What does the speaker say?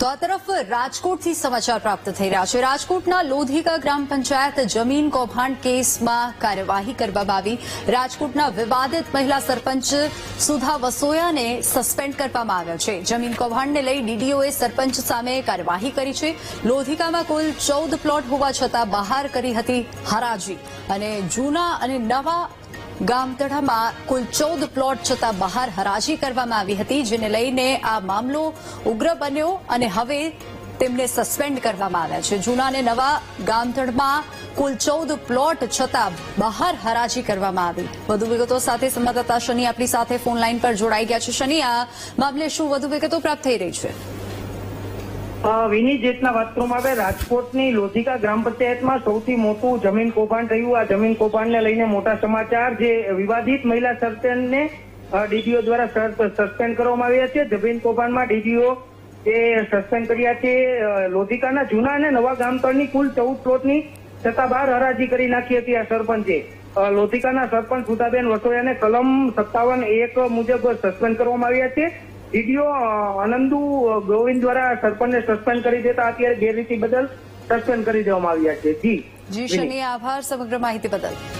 તો આ તરફ રાજકોટથી સમાચાર પ્રાપ્ત થઈ રહ્યા છે. રાજકોટના લોધિકા ગ્રામ પંચાયત જમીન કૌભાંડ કેસમાં કાર્યવાહી કરવામાં આવી. રાજકોટના વિવાદિત મહિલા સરપંચ સુધા વસોયાને સસ્પેન્ડ કરવામાં આવ્યા છે. જમીન કૌભાંડને લઈ ડીડીઓએ સરપંચ સામે કાર્યવાહી કરી છે. લોધિકામાં કુલ ચૌદ પ્લોટ હોવા છતાં બહાર કરી હતી હરાજી. અને જૂના અને નવા ગામતળામાં કુલ ચૌદ પ્લોટ છતાં બહાર હરાજી કરવામાં આવી હતી, જેને લઈને આ મામલો ઉગ્ર બન્યો અને હવે તેમને સસ્પેન્ડ કરવામાં આવ્યા છે. જૂના અને નવા ગામતળમાં કુલ ચૌદ પ્લોટ છતાં બહાર હરાજી કરવામાં આવી. વધુ વિગતો સાથે સંવાદદાતા શનિ આપણી સાથે ફોન લાઈન પર જોડાઈ ગયા છે. શનિ, આ મામલે શું વધુ વિગતો પ્રાપ્ત થઈ રહી છે? વિની જેટના વાત આવે, રાજકોટની લોધિકા ગ્રામ પંચાયતમાં સૌથી મોટું જમીન કૌભાંડ થયું આ જમીન કૌભાંડને લઈને મોટા સમાચાર જે વિવાદિત મહિલા સરપંચને ડીડીઓ દ્વારા સસ્પેન્ડ કરવામાં આવ્યા છે. જમીન કૌભાંડમાં ડીડીઓ એ સસ્પેન્ડ કર્યા છે. લોધિકાના જૂના અને નવા ગામતળની કુલ ચૌદ પ્લોટની છતાં બાર હરાજી કરી નાખી હતી આ સરપંચે. લોધિકાના સરપંચ સુધાબેન વસોયાને કલમ સત્તાવન એક મુજબ સસ્પેન્ડ કરવામાં આવ્યા છે. ડીડીઓ આનંદુ ગોવિંદ દ્વારા સરપંચને સસ્પેન્ડ કરી દેતા અત્યારે ગેરરીતિ બદલ સસ્પેન્ડ કરી દેવામાં આવ્યા છે. જી. જી શનિ આભાર સમગ્ર માહિતી બદલ.